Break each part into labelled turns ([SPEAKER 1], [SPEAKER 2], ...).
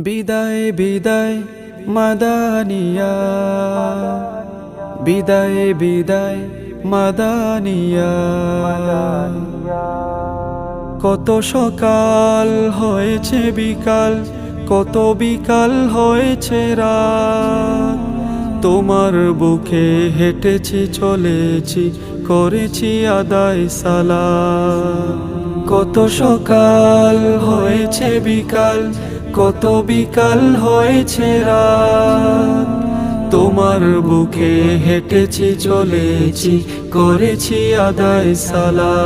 [SPEAKER 1] বিদায় বিদায়, মাদানিয়া। বিদায় বিদায়, মাদানিয়া। কত সকাল হয়েছে বিকাল, কত বিকাল হয়েছে রাত। তোমার বুকে হেঁটেছি, চলেছি, করেছি আদায় সালা কত সকাল হয়েছে বিকাল কত বিকাল হয়েছে রাত। তোমার বুকে হেঁটেছি, চলেছি, করেছি আদায় সালা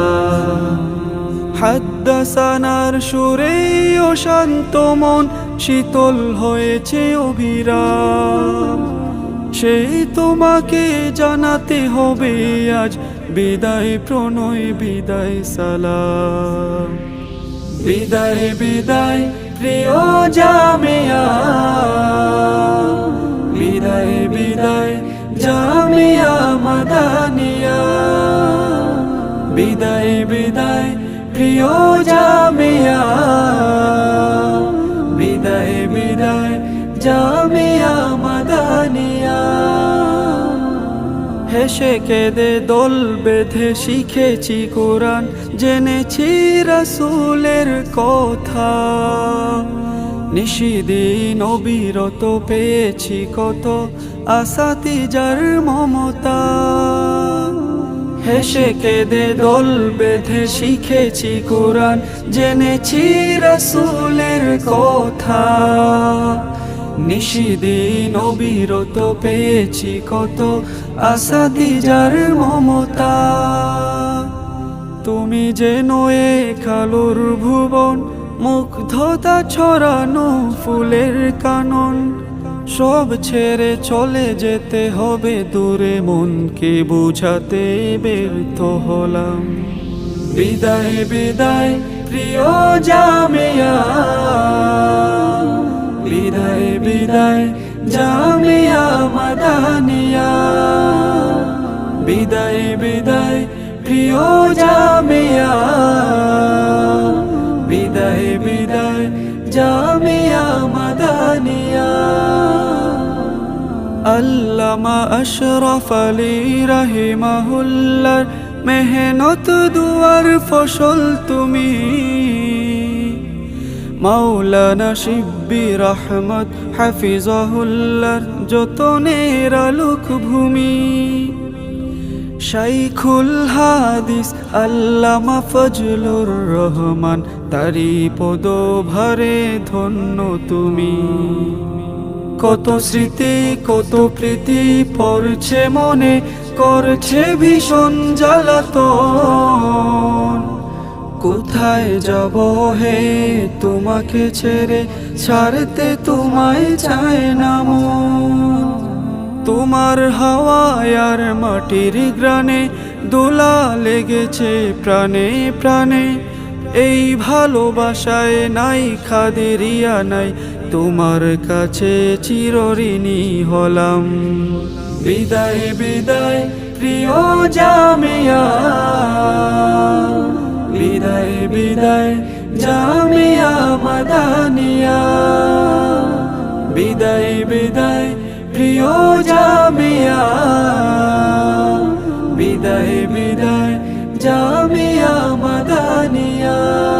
[SPEAKER 1] হাদ্দাসানার সুরে ও শান্ত মন, শীতল হয়েছে অভিরাম। সেই তোমাকে জানাতে হবে আজ, বিদায় প্রণয়, বিদায় সালাম। বিদায় বিদায় প্রিয় জামিয়া বিদায় বিদায় জামিয়া মাদানিয়া। বিদায় বিদায় প্রিয় জামিয়া বিদায় বিদায় জামিয়া হেসে কেঁদে দোল বেঁধে শিখেছি কোরআন। জেনেছি রাসূলের কথা। নিশিদিন অবিরত পেয়েছি কত আসাতি যার মমতা। হেসে কেঁদে দোল বেঁধে শিখেছি কোরআন। জেনেছি রাসূলের কথা। নিশিদিন অবিরত পেয়েছি কত আসাদি যার মমতা। তুমি যে নয়ে কালোর ভুবন, মুগ্ধতা ছড়ানো ফুলের কানন। সব ছেড়ে চলে যেতে হবে দূরে, মনকে বুঝাতে ব্যর্থ হলাম। বিদায় বিদায়, প্রিয় জামিয়া। বিদায় বিদায়, জামিয়া মাদানিয়া। বিদায় বিদায়, প্রিয় জামিয়া। বিদায় বিদায়, জামিয়া মাদানিয়া। আল্লামা আশরফ আলী রাহিমাহুল্লার মেহনত দুয়ার ফসল তুমি। মাওলানা শিব্বির রহমত হাফিজাহুল্লার যতনের আলোক ভূমি। শাইখুল হাদিস, আল্লামা ফজলুর রহমান তারি পদ ভারে ধন্য তুমি। কত স্মৃতি, কত প্রীতি পড়ছে মনে, করছে ভীষণ জ্বালাতন। কোথায় যাব হে তোমাকে ছেড়ে? ছাড়তে তোমায় চায় না তোমার হাওয়ায় আর মাটির গ্রানে, দোলা লেগেছে প্রাণে প্রাণে। এই ভালোবাসায় নাই খাদেরিয়া নাই, তোমার কাছে চিরঋণী হলাম। বিদায় বিদায়, প্রিয় জামিয়া। বিদায় জামিয়া মাদানিয়া। বিদায় বিদায় প্রিয় জামিয়া। বিদায় বিদায় জামিয়া মাদানিয়া।